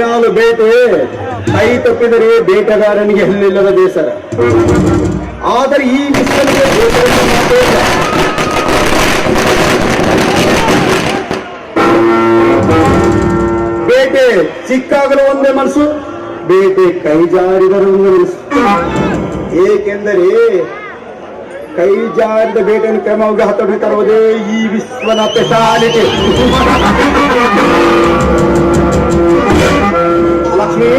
ದಿನಾಲು ಬೇಟೆ ಕೈ ತಪ್ಪಿದರೆ ಬೇಟೆಗಾರನಿಗೆ ಹಲ್ಲಿಲ್ಲದ ಬೇಸರ. ಆದರೆ ಈ ವಿಶ್ವನಿಗೆ ಬೇಟೆ ಸಿಕ್ಕಾಗಲೂ ಒಂದೇ ಮನಸ್ಸು ಬೇಟೆ ಕೈ ಜಾರಿದರೂ ಒಂದೇ ಮನಸ್ಸು. ಏಕೆಂದರೆ ಕೈ ಜಾರಿದ ಬೇಟೆಯನ್ನು ಕ್ರಮವಾಗಿ ಹತ್ತಬೇಕಾಗುವುದೇ ಈ ವಿಶ್ವನ ಸ್ಪೆಷಾಲಿಟಿ ಲಕ್ಷ್ಮಿ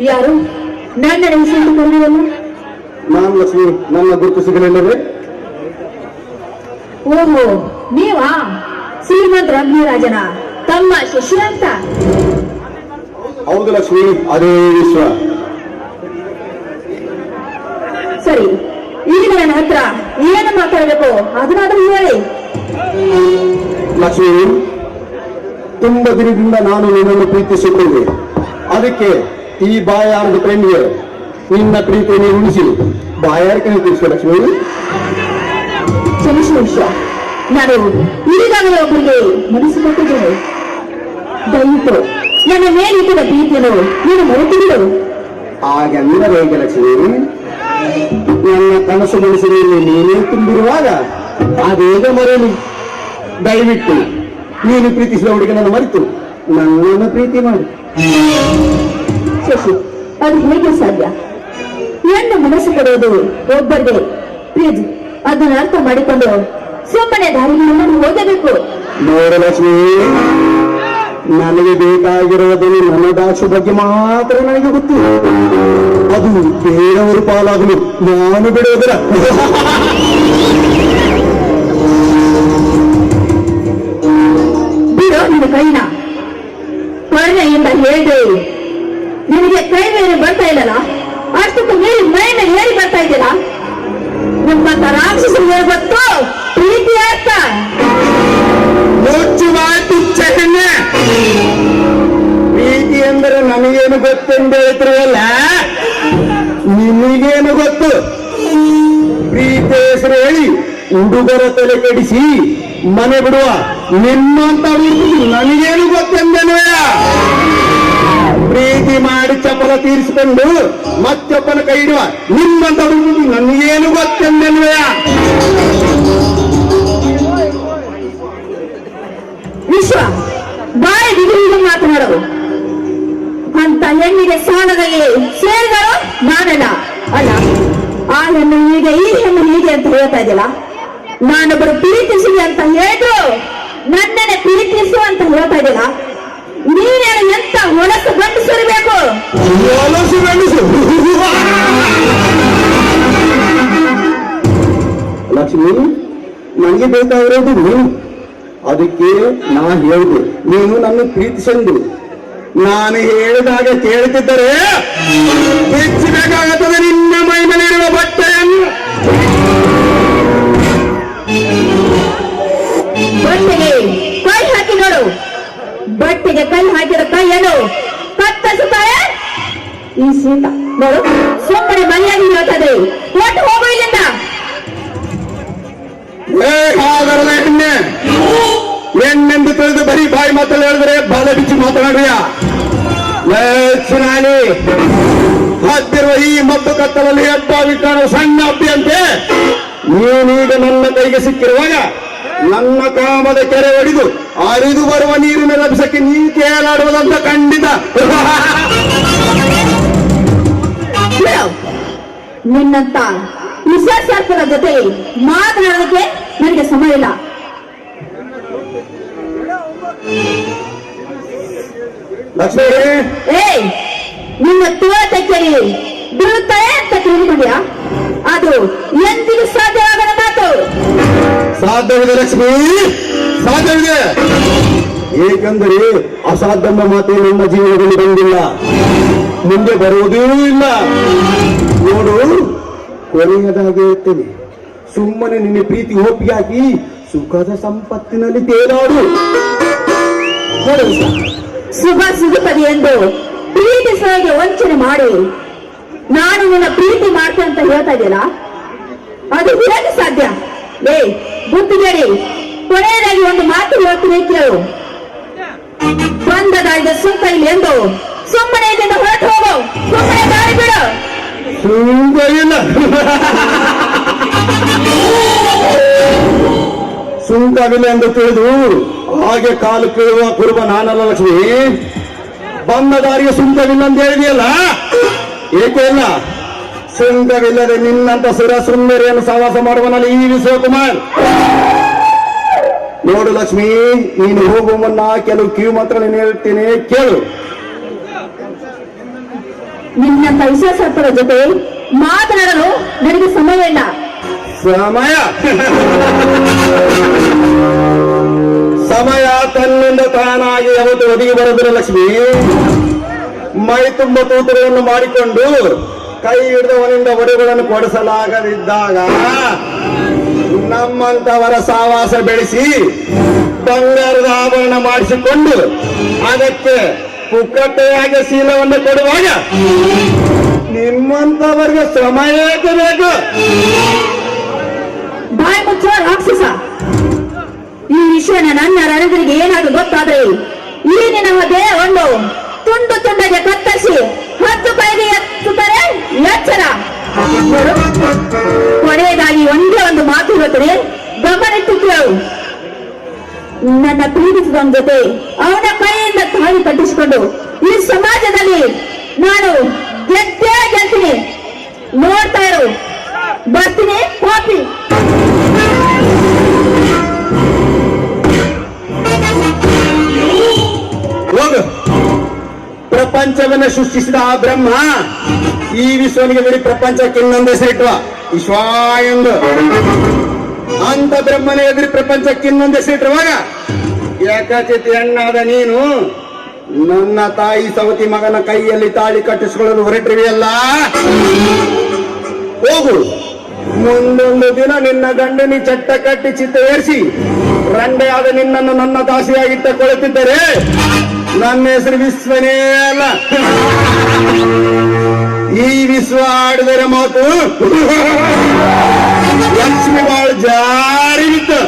ಯಾರು? ನನ್ನ ಹೆಸರು ಕರೆಯುವಲ್ಲ ನಾನು ಲಕ್ಷ್ಮಿ ನನ್ನ ಗುರುತು ಸಿಗಲಿಲ್ಲವೇ? ಓಹೋ ನೀವಾ? ಶ್ರೀಮಂತ ರಾಜನ ತಮ್ಮ ಶಶಿಕಾಂತ ಹೌದು ಲಕ್ಷ್ಮಿ ಅದೇ ವಿಶ್ವ. ಸರಿ ಈಗ ನನ್ನ ಹತ್ರ ಏನು ಮಾತಾಡಬೇಕು? ಅದನ್ನಾದ್ರೂ ಹೇಳಿ. ಲಕ್ಷ್ಮಿ ತುಂಬ ದಿನದಿಂದ ನಾನು ನಿನ್ನನ್ನು ಪ್ರೀತಿಸಿಕೊಂಡೆ ಅದಕ್ಕೆ ಈ ಬಾಯಾರದ ಪ್ರೇಮಿಗೆ ನಿನ್ನ ಪ್ರೀತಿಯನ್ನು ಉಳಿಸಿ. ಬಾಯಾರಿಕೆ ತಿಳಿಸುವ ಲಕ್ಷ್ಮಿ. ಕ್ಷಮಿಸಿ ವಿಷಯ ನಾನು ಈಗಾಗಲೇ ಒಬ್ಬರಿಗೆ ಮನಸ್ಸು ಕೊಟ್ಟಿದ್ದೇನೆ. ದಯವಿಟ್ಟು ನನ್ನ ಮೇಲಿಟ್ಟಿದ ಪ್ರೀತಿಯನ್ನು ನೀನು ಮರೆತು ಹಾಗೆ ಹಾಗೆಂದರೆ ಹೇಗೆ ಲಕ್ಷ್ಮಿ. ನನ್ನ ಕನಸು ಮನಸ್ಸಿನಲ್ಲಿ ನೀನೇ ತುಂಬಿರುವಾಗ ಅದೇಗ ಮರೆಯಲಿ. ದಯವಿಟ್ಟು ನೀನು ಪ್ರೀತಿಸಿದ ಹುಡುಗನನ್ನು ಮರೆತು ನನ್ನನ್ನು ಪ್ರೀತಿ ಮಾಡು. ಶಶಿ ಅದು ಹೇಗೆ ಸಾಧ್ಯ? ನನ್ನ ಮನಸ್ಸು ಕೊಡೋದು ಒಬ್ಬರಿಗೆ ಪ್ಲೀಸ್ ಅದನ್ನ ಅರ್ಥ ಮಾಡಿಕೊಂಡು ಸುಮ್ಮನೆ ದಾರಿಗಳನ್ನು ಹೋಗಬೇಕು. ನೋಡು ಲಕ್ಷ್ಮಿ. ನನಗೆ ಬೇಕಾಗಿರೋದು ನನ್ನ ದಾಸು ಬಗ್ಗೆ ಮಾತ್ರ ನನಗೆ ಗೊತ್ತು. ಅದು ಬೇರೆಯವರು ಪಾಲಾಗಲು, ನಾನು ಬಿಡುವುದಿಲ್ಲ. ಕೈನಾ ನಿನ್ನ ಕೈನ. ಕರುಣೆಯಿಂದ ಹೇಳಿದೆ ನಿನಗೆ ಕೈ ಮೇಲೆ ಬರ್ತಾ ಇಲ್ಲಲ್ಲ? ಅಷ್ಟಕ್ಕೂ ಮೇಲೆ ಮೈ ಹೇಳಿ ಬರ್ತಾ ಇದೆಯಲ್ಲ ಪ್ರೀತಿ ಹೆಸರು ಹೇಳಿ. ಹುಡುಗರ ತಲೆ ಕೆಡಿಸಿ ಮನೆ ಬಿಡುವ ನಿಮ್ಮಂತ ನನಗೇನು ಗೊತ್ತೆಂದೇನು ಪ್ರೀತಿ ಮಾಡಿ ಚಪಲ ತೀರಿಸಿಕೊಂಡು ಮತ್ತೊಬ್ಬನ ಕೈ ಇಡುವ ನಿಮ್ಮಂತ ಹುಡುಗರು ನನಗೇನು ಹೀಗೆ ಈ ಹೆಣ್ಣು ಹೀಗೆ ಅಂತ ಹೇಳ್ತಾ ಇದೆಯಲ್ಲ, ನಾನೊಬ್ಬರು ಪ್ರೀತಿಸಿ ಅಂತ ಹೇಳಿದ್ರು ನನ್ನನ್ನೇ ಪ್ರೀತಿಸು ಅಂತ ಹೇಳ್ತಾ ಇದೆಯಲ್ಲ ನೀನೇನು ಎಂತ ಹೊಲಸು ಗಂಡಿಸಿರಬೇಕು ಲಕ್ಷ್ಮಿ ನನಗೆ ಬೇಕಾಗಿರೋದು ನೀನು. ಅದಕ್ಕೆ ನಾ ಹೇಳಿದೆ, ನೀನು ನನ್ನ ಪ್ರೀತಿಸಂದು ನಾನು ಹೇಳಿದಾಗ ಕೇಳುತ್ತಿದ್ದರೆ ಬಿಚ್ಚಬೇಕಾಗುತ್ತದೆ ನಿನ್ನ ಮೈ ಮೇಲೆ ಬಟ್ಟೆಗೆ ಮಾತಲ್ಲಿ ಹೇಳಿದ್ರೆ ಬಾಲ ಬಿಚ್ಚಿ ಮಾತನಾಡ್ರಿಯ ಸುನಾಲಿ ಹತ್ತಿರುವ ಈ ಮದ್ದು ಕತ್ತಲಲ್ಲಿ ಎಟ್ಟಾಗಿ ವಿಕಾರ ಸಣ್ಣ ಅಪ್ಪಿಯಂತೆ ನೀನೀಗ ನನ್ನ ಕೈಗೆ ಸಿಕ್ಕಿರುವಾಗ ನನ್ನ ಕಾಮದ ಕೆರೆ ಒಡೆದು ಅರಿದು ಬರುವ ನೀರಿನ ಲಭಿಸಕ್ಕೆ ನೀ ಕೇಳಾಡುವುದಂತ ಖಂಡಿತ. ನಿನ್ನಂತ ಸರ್ಪದ ಜೊತೆ ಮಾತನಾಡೋದಕ್ಕೆ ನನಗೆ ಸಮಯ ಇಲ್ಲ ಏಯ್! ನಿನ್ನ ತೋಟಕ್ಕೆ ಬಿಡುತ್ತಾರೆ ಅಂತ ತಿಳಿದುಕೊಂಡ್ಯಾ? ಅದು ಎಂದಿಗೂ ಸಾಧ್ಯವಾಗದ ಮಾತು. ಸಾಧ್ಯವಿದೆ ಲಕ್ಷ್ಮಿ! ಸಾಧ್ಯವಿದೆ! ಏಕೆಂದರೆ ಅಸಾಧ್ಯಮ ಮಾತೆ ನನ್ನ ಜೀವನದಲ್ಲಿ ಬಂದಿಲ್ಲ. ಮುಂದೆ ಬರುವುದೂ ಇಲ್ಲ. ನೋಡು ಕೊನೆಯದಾಗಿ ಹೇಳ್ತೇನೆ. ಸುಮ್ಮನೆ ನಿನ್ನ ಪ್ರೀತಿ ಒಪ್ಪಿಗೆ ಹಾಕಿ ಸುಖದ ಸಂಪತ್ತಿನಲ್ಲಿ ತೇಲಾಡು ನೋಡು ಶುಭ ಸಿಗುತ್ತದೆ ಎಂದು ಪ್ರೀತಿಸುವವರಿಗೆ ವಂಚನೆ ಮಾಡಿ. ನಾನು ನಿನ್ನ ಪ್ರೀತಿ ಮಾಡ್ತೆ ಅಂತ ಹೇಳ್ತಾ ಇದೆಯಲ್ಲ? ಅದು ಹೇಗೆ ಸಾಧ್ಯ. ಏಯ್ ಬುದ್ಧಿಗೇಡಿ ಕೊನೆಯದಾಗಿ ಒಂದು ಮಾತು ಹೇಳ್ತೀನಿ ಕೇಳು. ಬಂದದಾಯ್ದ ಸುತ್ತ ಇಲ್ಲಿ ಎಂದು. ಸುಮ್ಮನೆ ಇದೆಯಿಂದ ಹೊರಟು ಹೋಗು. ಸುಮ್ಮನೆ ದಾರಿ ಬಿಡು. ಸುಂಕ ಎಂದು ತಿಳಿದು ಹಾಗೆ ಕಾಲು ಕೀಳುವ ಕುರುಬ ನಾನಲ್ಲ ಲಕ್ಷ್ಮಿ? ಬಂದ ದಾರಿಗೆ ಸುಂದವಿಲ್ಲ ಅಂತ ಹೇಳಿದೆಯಲ್ಲ? ಏಕೆ ಇಲ್ಲ? ಸುಂದವಿಲ್ಲದೆ ನಿನ್ನಂತ ಸುರ ಸುಂದರಿಯನ್ನು ಸಹವಾಸ ಮಾಡುವನಲ್ಲ ಈ ವಿಶ್ವಕುಮಾರ್. ನೋಡು ಲಕ್ಷ್ಮಿ ನೀನು ಹೋಗುವ ಮುನ್ನ ಕೆಲವು ಕ್ಯೂ ಮಾತ್ರ ನೀನು ಹೇಳ್ತೀನಿ ಕೇಳು. ನಿನ್ನ ಪೈಸಾ ಸರ್ಪರ ಜೊತೆ ಮಾತನಾಡಲು ನನಗೆ ಸಮಯ ಇಲ್ಲ ಸಮಯ? ಸಮಯ ತನ್ನಿಂದ ತಾನಾಗಿ ಯಾವತ್ತು ಒದಗಿ ಬರೋದಿಲ್ಲ ಲಕ್ಷ್ಮಿ. ಮೈ ತುಂಬ ತೂತುಗಳನ್ನು ಮಾಡಿಕೊಂಡು ಕೈ ಹಿಡಿದವನಿಂದ ಒಡೆಗಳನ್ನು ಕೊಡಿಸಲಾಗದಿದ್ದಾಗ ನಮ್ಮಂತವರ ಸಾವಾಸ ಬೆಳೆಸಿ ಬಂಗಾರದ ಆಭರಣ ಮಾಡಿಸಿಕೊಂಡು ಅದಕ್ಕೆ ಪುಕ್ಕಟ್ಟೆಯಾಗಿ ಶೀಲವನ್ನು ಕೊಡುವಾಗ ನಿಮ್ಮಂತವರಿಗೆ ಶ್ರಮ ಏಕೆ ಬೇಕು? ಬಾಯಿ ಮುಚ್ಚ, ರಾಕ್ಷಸ. ಈ ವಿಷಯನ ನನ್ನ ರಣರಿಗೆ ಏನಾದ್ರು ಗೊತ್ತಾದ್ರೆ ಈ ದೇಹ ಒಂದು ತುಂಡು ತುಂಡಗೆ ಕತ್ತರಿಸಿ ಹತ್ತು ಕೈಗೆ ಎತ್ತುತ್ತಾರೆ ಎಚ್ಚರ ಕೊನೆಯದಾಗಿ ಒಂದೇ ಒಂದು ಮಾತು ಹೇಳ್ತಾರೆ ಕೇಳು. ನನ್ನ ಪ್ರೀತಿಸಿದ ಜೊತೆ ಅವನ ಕೈಯಿಂದ ತಾಳಿ ಕಟ್ಟಿಸಿಕೊಂಡು ಈ ಸಮಾಜದಲ್ಲಿ ನಾನು ಗೆದ್ದೇ ಗೆಲ್ತೀನಿ. ಪ್ರಪಂಚವನ್ನ ಸೃಷ್ಟಿಸಿದ ಆ ಬ್ರಹ್ಮ, ಈ ವಿಶ್ವನಿಗೆ ಬರೀ ಪ್ರಪಂಚಕ್ಕೆ ಇನ್ನೊಂದು ಹೆಸರಿಟ್ವ ವಿಶ್ವ ಎಂದು. ಅಂತ ಬ್ರಹ್ಮನ ಎದುರು ಪ್ರಪಂಚಕ್ಕೆ ಇನ್ನೊಂದು ಹೆಸರಿಟ್ಟಿರುವಾಗ ಏಕಚಿತಿ ಹೆಣ್ಣಾದ ನೀನು, ನನ್ನ ತಾಯಿ ಸವತಿ ಮಗನ ಕೈಯಲ್ಲಿ ತಾಳಿ ಕಟ್ಟಿಸಿಕೊಳ್ಳಲು ಹೊರಟಿವೆಯಲ್ಲ ಹೋಗು. ಮುಂದೊಂದು ದಿನ ನಿನ್ನ ಗಂಡನಿ ಚಟ್ಟ ಕಟ್ಟಿ ಚಿತ್ತ ಏರಿಸಿ, ರಂಡೆಯಾದ ನಿನ್ನನ್ನು ನನ್ನ ದಾಸಿಯಾಗಿಟ್ಟುಕೊಳ್ಳುತ್ತಿದ್ದರೆ ನನ್ನ ಹೆಸರು ವಿಶ್ವನೇ ಅಲ್ಲ. ಈ ವಿಶ್ವ ಆಡಿದರೆ ಮಾತು ಲಕ್ಷ್ಮಿ ಬಾಳ ಜಾರಿ ಬಿತ್ತು.